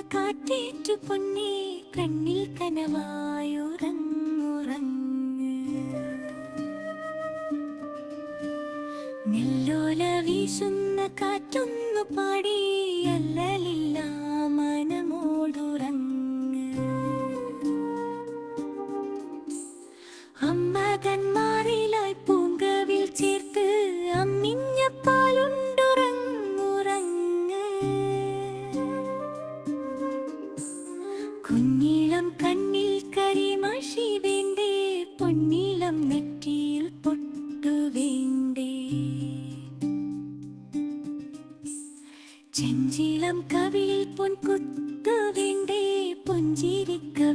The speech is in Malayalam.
കാറ്റേറ്റു പൊന്നേ കണ്ണിൽ കനവായുറങ്ങുറങ്ങ്. നെല്ലോല വീശുന്ന കാറ്റൊന്നു പാടി അല്ലലില്ല മനമോടുറങ്ങ്. അമ്മകന്മാരിലായി പൂങ്കവിൽ നെഞ്ചിളം കവിയിൽ പൊൻകുത്തു വേണ്ടേ പൊഞ്ചിരിക്ക